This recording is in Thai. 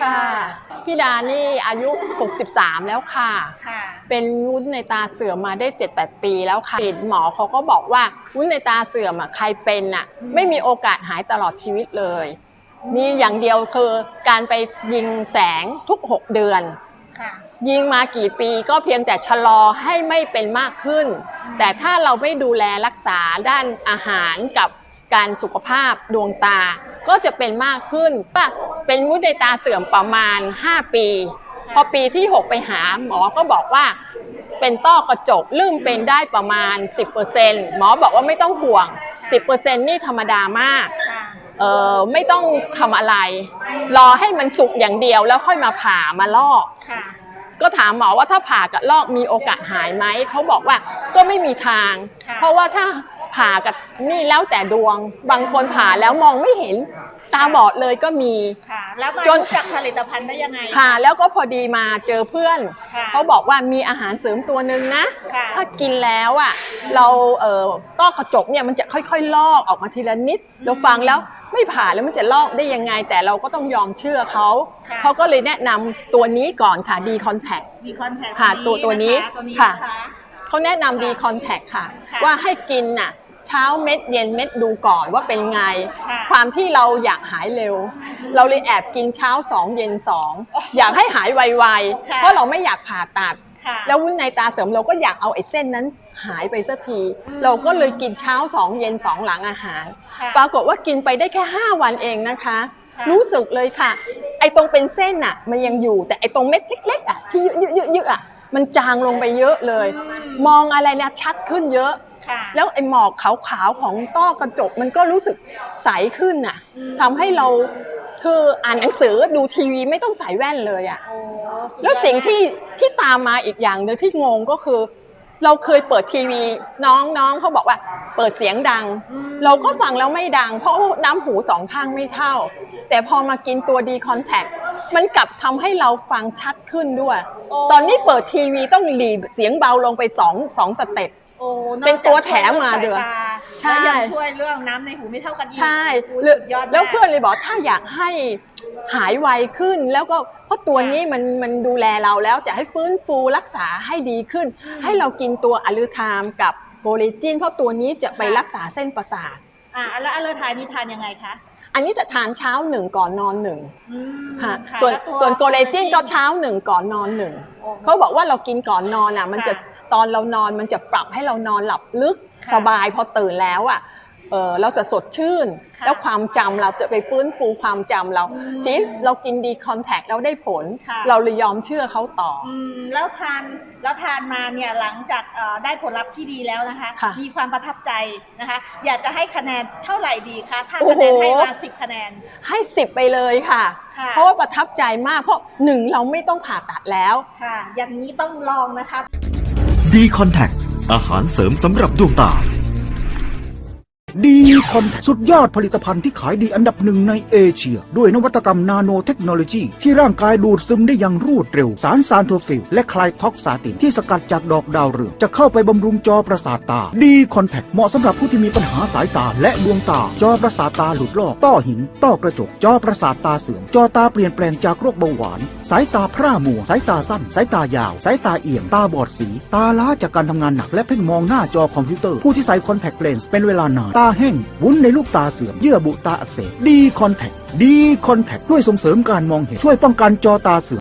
ค่ะ พี่ดานี่อายุ 63 แล้วค่ะ ค่ะ เป็นวุ้นในตาเสื่อมมาได้ 7-8 ปีแล้วค่ะหมอเขาก็บอกว่าวุ้นในตาเสื่อมอะใครเป็นอะอืมไม่มีโอกาสหายตลอดชีวิตเลย มีอย่างเดียวคือการไปยิงแสงทุก 6 เดือนค่ะยิงมากี่ปีก็เพียงแต่ชะลอให้ไม่เป็นมากขึ้น แต่ถ้าเราไม่ดูแลรักษาด้านอาหารกับการสุขภาพดวงตา ก็จะเป็นมากขึ้นว่าเป็นวุ้นในตาเสื่อมประมาณ 5 ปี พอปีที่ 6 ไปหาหมอก็บอกว่าเป็นต้อกระจกลืมเป็นได้ประมาณ 10%หมอบอกว่าไม่ต้องห่วง 10%นี่ธรรมดามากค่ะเออไม่ต้องทำอะไร รอให้มันสุกอย่างเดียวแล้วค่อยมาผ่ามาลอกค่ะก็ถามหมอว่าถ้าผ่ากับลอกมีโอกาสหายไหมเขาบอกว่าก็ไม่มีทางค่ะเพราะว่าถ้า ผ่ากับนี่แล้วแต่ดวง บางคนผ่าแล้วมองไม่เห็นตาบอดเลยก็มี ค่ะ แล้วมาจน รู้จักผลิตภัณฑ์ได้ยังไง ผ่าแล้วก็พอดีมาเจอเพื่อน ค่ะเขาบอกว่ามีอาหารเสริมตัวหนึ่งนะ ค่ะ ถ้ากินแล้วอะเราเอ่อต้อกระจกเนี่ยมันจะค่อยๆ ลอกออกมาทีละนิด เราฟังแล้วไม่ผ่าแล้วมันจะลอกได้ยังไง แต่เราก็ต้องยอมเชื่อเขา ค่ะ เขาก็เลยแนะนำตัวนี้ก่อนค่ะดีคอนแทคมีคอนแทคค่ะตัวตัวนี้ตัวนี้ค่ะ นะคะ เขาแนะนำดีคอนแทคค่ะ ค่ะ ว่าให้กินน่ะ เช้าเม็ดเย็นเม็ดดูก่อนว่าเป็นไงค่ะความที่เราอยากหายเร็ว เราเลยแอบกินเช้าสองเย็นสองอยากให้หายไวๆค่ะเพราะเราไม่อยากผ่าตัดค่ะแล้ววุ้นในตาเสริมเราก็อยากเอาไอ้เส้นนั้นหายไปสักทีอืมเราก็เลยกินเช้าสองเย็นสองหลังอาหารค่ะปรากฏว่ากินไปได้แค่5วันเองนะคะค่ะรู้สึกเลยค่ะ ไอ้ตรงเป็นเส้นอะ มันยังอยู่แต่ไอ้ตรงเม็ดเล็กๆอะที่เยอะๆๆๆอะมันจางลงไปเยอะเลยอืมมองอะไรเนี่ยชัดขึ้นเยอะค่ะ แล้วไอ้หมอกขาวๆของต้อกระจกมันก็รู้สึกใสขึ้นน่ะอืมทำให้เราคืออ่านหนังสือดูทีวีไม่ต้องใส่แว่นเลยอะโอ้สุดยอดแล้วสิ่งที่ที่ตามมาอีกอย่างหนึ่งที่งงก็คือ เราเคยเปิดทีวี น้องน้องเขาบอกว่า เปิดเสียงดังอืมเราก็ฟังแล้วไม่ดัง เพราะน้ำหูสองข้างไม่เท่า แต่พอมากินตัวดีคอนแทคมันกลับทำให้เราฟังชัดขึ้นด้วยโอ้ตอนนี้เปิดทีวีต้องหลีบเสียงเบาลงไปสองสองสเต็ปโอ้อกเป็นตัวแถมมาเดือสายตใช่แล้วยังช่วยเรื่องน้ำในหูไม่เท่ากันอีกใช่โอ้หรือสุดยอดมากแล้วเพื่อนเลยบอกถ้าอยากให้หายไวขึ้นแล้วก็เพราะตัวนี้มันมันดูแลเราแล้วจะให้ฟื้นฟูรักษาให้ดีขึ้น ให้เรากินตัวอะลูไทามกับโกเลจินเพราะตัวนี้จะไปรักษาเส้นประสาทอ่าแล้วอัลเลอร์ทายนี่ทานยังไงคะอันนี้จะทานเช้าหนึ่งก่อนนอนหนึ่งอืมค่ะค่ะส่วนแล้ตัส่วนโกเลจินก็เช้าหนึ่งก่อนนอนหนึ่งโอ้เขาบอกว่าเรากินก่อนนอนอะ มันจะค่ะ ตอนเรานอนมันจะปรับให้เรานอนหลับลึกค่ะสบายพอตื่นแล้วอะเออเราจะสดชื่นค่ะแล้วความจำเราจะไปฟื้นฟูความจำเราอืมที่เรากินดีคอนแทคแล้วได้ผลค่ะเราเลยยอมเชื่อเขาต่อออืมแล้วทานแล้วทานมาเนี่ยหลังจากเอ่อได้ผลลัพธ์ที่ดีแล้วนะคะค่ะมีความประทับใจนะคะ อยากจะให้คะแนนเท่าไหร่ดีคะถ้าโอ้คะโหแนนให้มาสิบคะแนนให้สิบไปเลยค่ะค่ะ เพราะว่าประทับใจมากเพราะหนึ่งเราไม่ต้องผ่าตัดแล้วค่ะ อย่างนี้ต้องลองนะคะ ดีคอนแทคอาหารเสริมสำหรับดวงตา ดีคอนสุดยอดผลิตภัณฑ์ที่ขายดีอันดับหนึ่งในเอเชีย ด้วยนวัตกรรมนาโนเทคโนโลยี ที่ร่างกายดูดซึมได้อย่างรวดเร็ว สารซานโทฟิล และคลายท็อกซาติน ที่สกัดจากดอกดาวเรืองจะเข้าไปบำรุงจอประสาทตา ดีคอนแทคเหมาะสำหรับผู้ที่มีปัญหาสายตาและดวงตา จอประสาทตาหลุดลอก ต้อหิน ต้อกระจก จอประสาทตาเสื่อม จอตาเปลี่ยนแปลงจากโรคเบาหวาน สายตาพร่ามัว สายตาสั้น สายตายาว สายตาเอียมตาบอดสี ตาล้าจากการทำงานหนัก และเพ่งมองหน้าจอคอมพิวเตอร์ ผู้ที่ใส่คอนแทคเลนส์เป็นเวลานานาแห้ง วุ้นในลูกตาเสื่อม เยื่อบุตาอักเสบ ดีคอนแทค ดีคอนแทค ด้วยส่งเสริมการมองเห็น ช่วยป้องกันจอตาเสื่อม